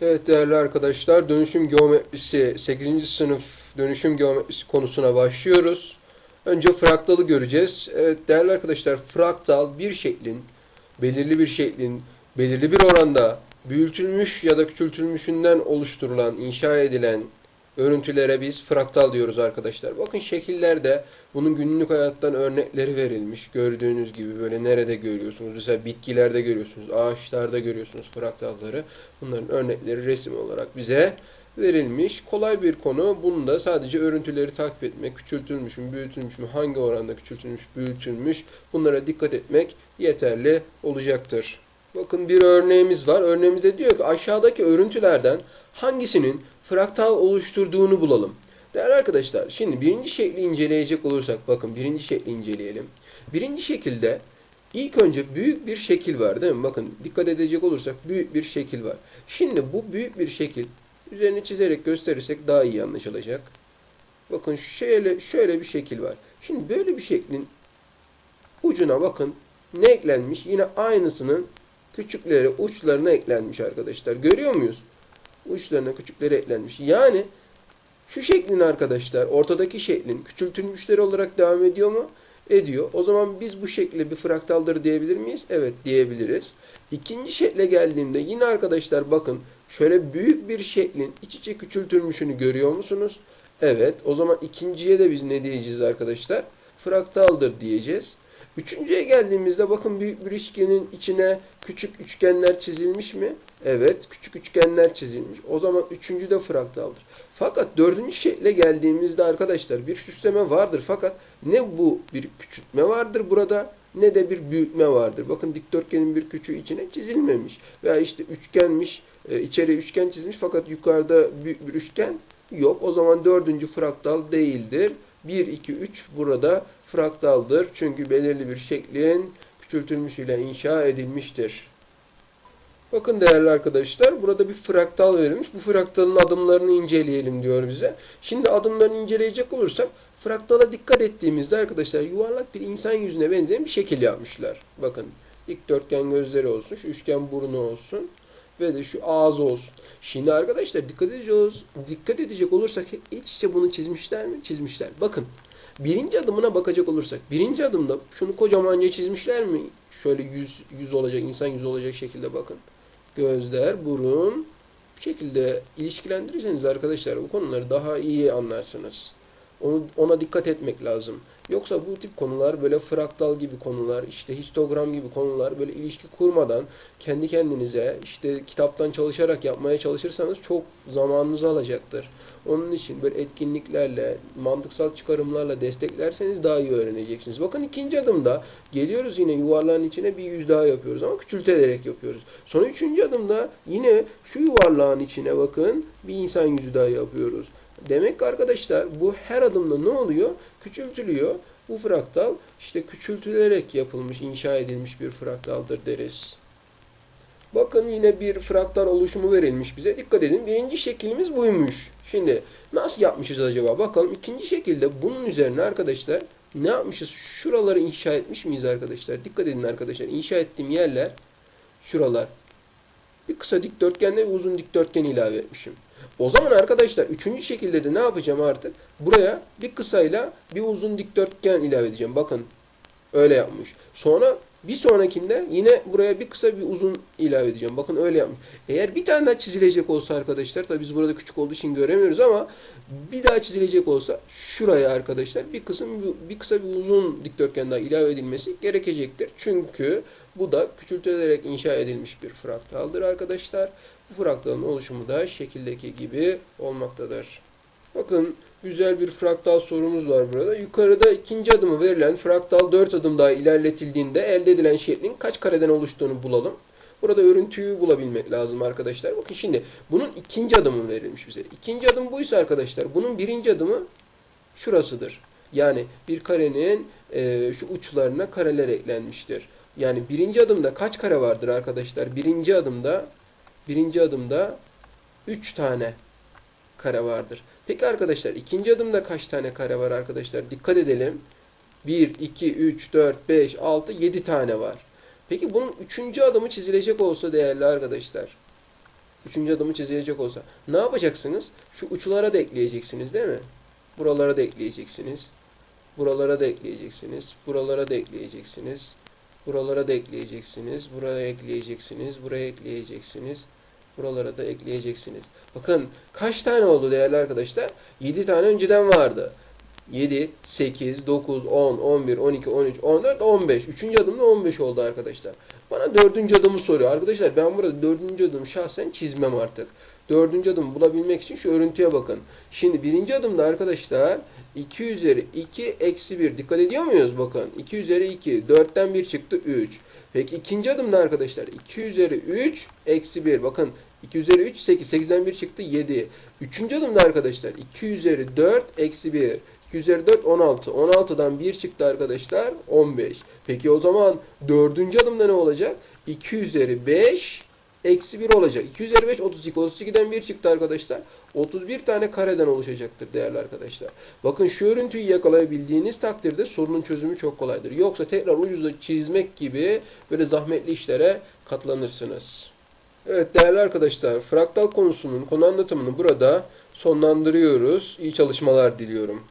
Evet değerli arkadaşlar dönüşüm geometrisi 8. sınıf dönüşüm geometrisi konusuna başlıyoruz. Önce fraktalı göreceğiz. Evet değerli arkadaşlar fraktal bir şeklin belirli bir şeklin belirli bir oranda büyütülmüş ya da küçültülmüşünden oluşturulan, inşa edilen örüntülere biz fraktal diyoruz arkadaşlar. Bakın şekillerde bunun günlük hayattan örnekleri verilmiş. Gördüğünüz gibi böyle nerede görüyorsunuz? Mesela bitkilerde görüyorsunuz, ağaçlarda görüyorsunuz fraktalları. Bunların örnekleri resim olarak bize verilmiş. Kolay bir konu. Bunda sadece örüntüleri takip etmek, küçültülmüş mü, büyütülmüş mü, hangi oranda küçültülmüş, büyütülmüş bunlara dikkat etmek yeterli olacaktır. Bakın bir örneğimiz var. Örneğimizde diyor ki aşağıdaki örüntülerden hangisinin fraktal oluşturduğunu bulalım. Değerli arkadaşlar şimdi birinci şekli inceleyecek olursak bakın birinci şekli inceleyelim. Birinci şekilde ilk önce büyük bir şekil var değil mi? Bakın dikkat edecek olursak büyük bir şekil var. Şimdi bu büyük bir şekil üzerini çizerek gösterirsek daha iyi anlaşılacak. Bakın şöyle şöyle bir şekil var. Şimdi böyle bir şeklin ucuna bakın ne eklenmiş? Yine aynısının küçükleri uçlarına eklenmiş arkadaşlar. Görüyor muyuz? Uçlarına küçükleri eklenmiş. Yani şu şeklin arkadaşlar ortadaki şeklin küçültülmüşleri olarak devam ediyor mu? Ediyor. O zaman biz bu şekle bir fraktaldır diyebilir miyiz? Evet diyebiliriz. İkinci şekle geldiğimde yine arkadaşlar bakın şöyle büyük bir şeklin iç içe küçültülmüşünü görüyor musunuz? Evet. O zaman ikinciye de biz ne diyeceğiz arkadaşlar? Fraktaldır diyeceğiz. Üçüncüye geldiğimizde bakın büyük bir üçgenin içine küçük üçgenler çizilmiş mi? Evet, küçük üçgenler çizilmiş. O zaman üçüncü de fraktaldır. Fakat dördüncü şekle geldiğimizde arkadaşlar bir süsleme vardır. Fakat ne bu bir küçültme vardır burada ne de bir büyütme vardır. Bakın dikdörtgenin bir küçüğü içine çizilmemiş. Veya işte üçgenmiş, e, içeri üçgen çizmiş fakat yukarıda büyük bir üçgen yok. O zaman dördüncü fraktal değildir. 1, 2, 3 burada fraktaldır. Çünkü belirli bir şeklin küçültülmüş ile inşa edilmiştir. Bakın değerli arkadaşlar burada bir fraktal verilmiş. Bu fraktalın adımlarını inceleyelim diyor bize. Şimdi adımlarını inceleyecek olursak fraktala dikkat ettiğimizde arkadaşlar yuvarlak bir insan yüzüne benzeyen bir şekil yapmışlar. Bakın dikdörtgen gözleri olsun, üçgen burnu olsun ve de şu ağzı olsun. Şimdi arkadaşlar dikkat edeceğiz. Dikkat edecek olursak iç içe bunu çizmişler mi? Çizmişler. Bakın birinci adımına bakacak olursak birinci adımda şunu kocamanca çizmişler mi? Şöyle yüz, yüz olacak, insan yüzü olacak şekilde bakın. Gözler, burun bu şekilde ilişkilendirirseniz arkadaşlar bu konuları daha iyi anlarsınız. Onu, ona dikkat etmek lazım. Yoksa bu tip konular böyle fraktal gibi konular, işte histogram gibi konular böyle ilişki kurmadan kendi kendinize işte kitaptan çalışarak yapmaya çalışırsanız çok zamanınızı alacaktır. Onun için böyle etkinliklerle, mantıksal çıkarımlarla desteklerseniz daha iyi öğreneceksiniz. Bakın ikinci adımda geliyoruz yine yuvarlağın içine bir yüz daha yapıyoruz ama küçülterek yapıyoruz. Sonra üçüncü adımda yine şu yuvarlağın içine bakın bir insan yüzü daha yapıyoruz. Demek ki arkadaşlar bu her adımda ne oluyor? Küçültülüyor. Bu fraktal işte küçültülerek yapılmış, inşa edilmiş bir fraktaldır deriz. Bakın yine bir fraktal oluşumu verilmiş bize. Dikkat edin. Birinci şeklimiz buymuş. Şimdi nasıl yapmışız acaba? Bakalım ikinci şekilde bunun üzerine arkadaşlar ne yapmışız? Şuraları inşa etmiş miyiz arkadaşlar? Dikkat edin arkadaşlar. İnşa ettiğim yerler şuralar. Bir kısa dikdörtgenle bir uzun dikdörtgen ilave etmişim. O zaman arkadaşlar üçüncü şekilde de ne yapacağım artık? Buraya bir kısayla bir uzun dikdörtgen ilave edeceğim. Bakın öyle yapmış. Sonra bir sonrakinde yine buraya bir kısa bir uzun ilave edeceğim. Bakın öyle yapmış. Eğer bir tane daha çizilecek olsa arkadaşlar tabi biz burada küçük olduğu için göremiyoruz ama bir daha çizilecek olsa şuraya arkadaşlar bir kısım bir kısa bir uzun dikdörtgen daha ilave edilmesi gerekecektir. Çünkü bu da küçültülerek inşa edilmiş bir fraktaldır arkadaşlar. Bu fraktalın oluşumu da şekildeki gibi olmaktadır. Bakın güzel bir fraktal sorumuz var burada. Yukarıda ikinci adımı verilen fraktal 4 adım daha ilerletildiğinde elde edilen şeklin kaç kareden oluştuğunu bulalım. Burada örüntüyü bulabilmek lazım arkadaşlar. Bakın şimdi bunun ikinci adımı verilmiş bize. İkinci adım buysa arkadaşlar bunun birinci adımı şurasıdır. Yani bir karenin e, şu uçlarına kareler eklenmiştir. Yani birinci adımda kaç kare vardır arkadaşlar? Birinci adımda birinci adımda 3 tane kare vardır. Peki arkadaşlar ikinci adımda kaç tane kare var arkadaşlar? Dikkat edelim. 1, 2, 3, 4, 5, 6, 7 tane var. Peki bunun üçüncü adımı çizilecek olsa değerli arkadaşlar. Üçüncü adımı çizecek olsa. Ne yapacaksınız? Şu uçlara da ekleyeceksiniz değil mi? Buralara da ekleyeceksiniz. Buralara da ekleyeceksiniz. Buralara da ekleyeceksiniz. Buralara da ekleyeceksiniz. Buraya ekleyeceksiniz. Buraya ekleyeceksiniz. Buralara da ekleyeceksiniz. Bakın kaç tane oldu değerli arkadaşlar? 7 tane önceden vardı. 7, 8, 9, 10, 11, 12, 13, 14, 15. Üçüncü adımda 15 oldu arkadaşlar. Bana dördüncü adımı soruyor. Arkadaşlar ben burada dördüncü adımı şahsen çizmem artık. Dördüncü adımı bulabilmek için şu örüntüye bakın. Şimdi birinci adımda arkadaşlar 2 üzeri 2 eksi 1. Dikkat ediyor muyuz? Bakın 2 üzeri 2. 4'ten 1 çıktı 3. Peki ikinci adımda arkadaşlar 2 üzeri 3 eksi 1. Bakın 2 üzeri 3 8. 8'den 1 çıktı 7. Üçüncü adımda arkadaşlar 2 üzeri 4 eksi 1. 2 üzeri 4 16. 16'dan 1 çıktı arkadaşlar 15. Peki o zaman dördüncü adımda ne olacak? 2 üzeri 5 eksi 1 olacak. 2 üzeri 5 32. 32'den 1 çıktı arkadaşlar. 31 tane kareden oluşacaktır değerli arkadaşlar. Bakın şu örüntüyü yakalayabildiğiniz takdirde sorunun çözümü çok kolaydır. Yoksa tekrar ucuza çizmek gibi böyle zahmetli işlere katlanırsınız. Evet değerli arkadaşlar fraktal konusunun konu anlatımını burada sonlandırıyoruz. İyi çalışmalar diliyorum.